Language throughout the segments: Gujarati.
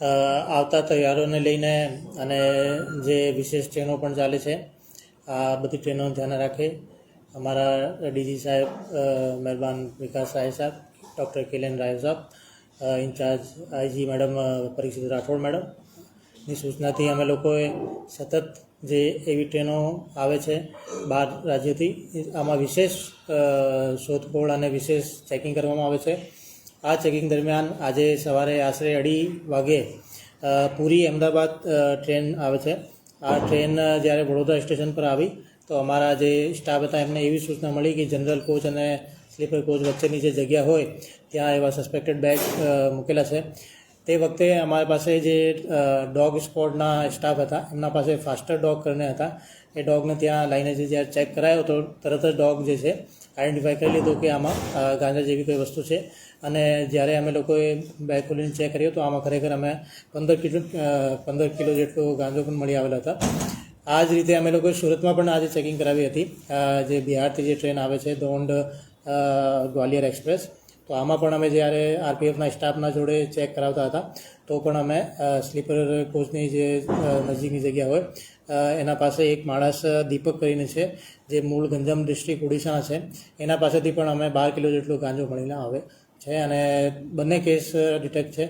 આવતા તહેવારોને લઈને અને જે વિશેષ ટ્રેનો પણ ચાલે છે, આ બધી ટ્રેનો ધ્યાન રાખે. અમારા ડીજી સાહેબ મહેરબાન વિકાસ રાય સાહેબ, ડૉક્ટર કેલેન રાય સાહેબ in-charge IG madam Parikshit Rathod madam. ની સૂચનાથી અમે લોકોએ સતત જે એવી ટ્રેનો આવે છે બહાર રાજ્યોથી, આમાં વિશેષ શોધખોળ અને વિશેષ ચેકિંગ કરવામાં આવે છે. આ ચેકિંગ દરમિયાન આજે સવારે આશરે અઢી વાગે પૂરી અમદાવાદ ટ્રેન આવે છે. આ ટ્રેન જ્યારે વડોદરા સ્ટેશન પર આવી, તો અમારા જે સ્ટાફ હતા, એમને એવી સૂચના મળી કે જનરલ કોચ અને સ્લીપર કોચ વચ્ચેની જે જગ્યા હોય, ત્યાં એવા સસ્પેક્ટેડ બેગ મૂકેલા છે. તે વખતે અમારી પાસે જે ડોગ સ્પોર્ટના સ્ટાફ હતા, એમના પાસે ફાસ્ટર ડોગ કરીને હતા. એ ડોગને ત્યાં લઈને જે જ્યારે ચેક કરાયો તો તરત જ ડોગ જે છે આઈડેન્ટિફાઈ કરી લીધું કે આમાં ગાંજા જેવી કોઈ વસ્તુ છે. અને જ્યારે અમે લોકોએ બેગ ખોલીને ચેક કર્યો તો આમાં ખરેખર અમે પંદર કિલો પંદર કિલો જેટલો ગાંજો પણ મળી આવેલા હતા. આ જ રીતે અમે લોકોએ સુરતમાં પણ આજે ચેકિંગ કરાવી હતી. જે બિહારથી જે ટ્રેન આવે છે, દોંડ ગ્વાલિયર એક્સપ્રેસ તો આમાં પણ અમે જ્યારે આરપીએફના સ્ટાફના જોડે ચેક કરાવતા હતા, તો પણ અમે સ્લીપર કોચની જે નજીકની જગ્યા હોય એના પાસે એક માણસ દીપક કરીને છે, જે મૂળ ગંજામ ડિસ્ટ્રિક્ટ ઓડિશાના છે, એના પાસેથી પણ અમે બાર કિલો જેટલો ગાંજો મળીને આવે. છે અને બંને કેસ ડિટેક્ટ છે.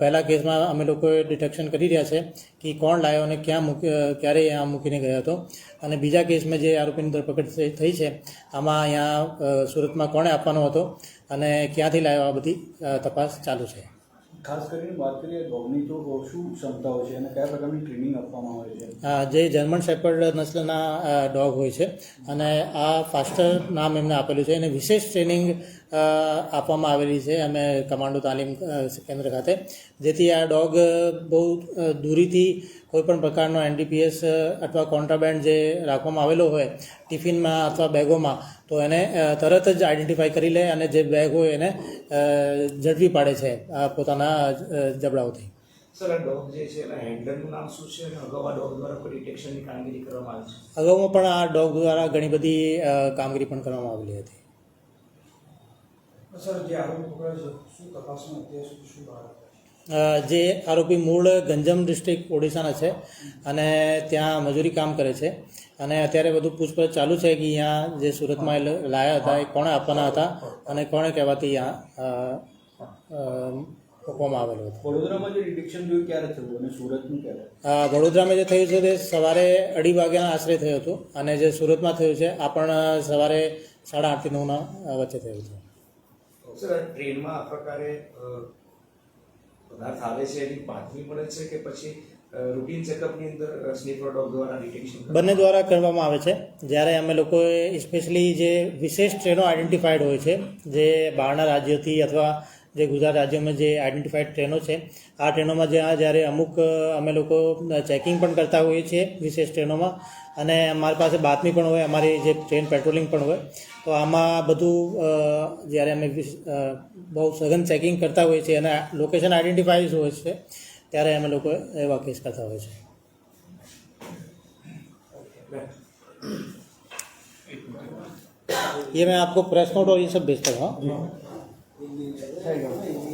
પહેલા કેસમાં અમે લોકોએ ડિટેક્શન કરી રહ્યા છે કે કોણ લાવ્યો અને ક્યાં મૂકી ક્યારે અહીંયા મૂકીને ગયો હતો. અને બીજા કેસમાં જે આરોપીની ધરપકડ થઈ- છે આમાં અહીંયા સુરતમાં કોણે આપવાનો હતો અને ક્યાંથી લાવ્યો આ બધી તપાસ ચાલુ છે. ખાસ કરીને વાત કરીએ ડોગની તો શું ક્ષમતાઓ છે અને કયા પ્રકારની ટ્રેનિંગ આપવામાં આવે છે? જે જર્મન શેપર્ડ નસ્લના ડોગ હોય છે અને આ ફાસ્ટર નામ એમને આપેલું છે. એને વિશેષ ટ્રેનિંગ આપવામાં આવેલી છે. અમે કમાન્ડો તાલીમ કેન્દ્ર ખાતે. જેથી આ ડોગ બહુ દૂરીથી કોઈપણ પ્રકારનો એનડીપીએસ અથવા કોન્ટ્રાબેન્ડ જે રાખવામાં આવેલો હોય ટિફિનમાં અથવા બેગોમાં તો એને તરત જ આઈડેન્ટિફાઈ કરી લે અને જે બેગ હોય એને ઝડપી પાડે છે આ પોતાના જબડાઓથી. સર આ ડોગ જે છે એના હેન્ડલરનું નામ શું છે? અને અગાઉ આ ડોગ દ્વારા કોઈ ડિટેક્શનની કામગીરી કરવામાં આવી છે? અગાઉમાં પણ આ ડોગ દ્વારા ઘણી બધી કામગીરી પણ કરવામાં આવેલી હતી સર જે આરોપી પકડાયો છે શું તપાસમાં અત્યાર સુધી શું બહાર આવ્યું? અ, જે આરોપી મૂળ ગંજમ ડિસ્ટ્રિક્ટ ઓડિશાના છે અને ત્યાં મજૂરી કામ કરે છે. અને અત્યારે બધું પૂછપરછ ચાલુ છે કે અહીંયા જે સુરતમાં એ લાયા હતા એ કોણે આપવાના હતા અને કોણે કહેવાથી અહીંયા મૂકવામાં આવેલું હતું. વડોદરામાં જે ડિટેક્શન જોયું ક્યારે થયું અને સુરતનું ક્યારે? વડોદરામાં જે થયું છે તે સવારે અઢી વાગ્યાના આશરે થયું હતું અને જે સુરતમાં થયું છે આ પણ સવારે સાડા આઠથી નવના વચ્ચે થયું છે સર, ટ્રેનમાં આ પ્રકારે પદાર્થ આવે છે એની બાતમી મળે છે કે પછી રૂટીન ચેકઅપની અંદર સ્નીફર ડોગ દ્વારા ડિટેક્શન બંને દ્વારા કરવામાં આવે છે. જ્યારે અમે લોકોએ સ્પેશિયલી જે વિશેષ ટ્રેનો આઈડેન્ટિફાઈડ હોય છે, જે બહારના રાજ્યોથી અથવા જે ગુજરાત રાજ્યોમાં જે આઈડેન્ટિફાઈડ ટ્રેનો છે આ ટ્રેનોમાં જ્યાં જ્યારે અમુક અ, અમે લોકો ચેકિંગ પણ કરતા હોઈએ છીએ વિશેષ ટ્રેનોમાં અને અમારી પાસે બાતમી પણ હોય અમારી જે ટ્રેન પેટ્રોલિંગ પણ હોય તો આમાં બધું અ, જ્યારે અમે વિશ- અ, બહુ સઘન ચેકિંગ કરતા હોઈએ છીએ અને લોકેશન આઈડેન્ટિફાઈડ હોય છે ત્યારે અમે લોકો એવા કેસ કરતા હોઈએ છીએ ये मैं आपको प्रेस नोट और ये सब भेजता हूँ हाँ?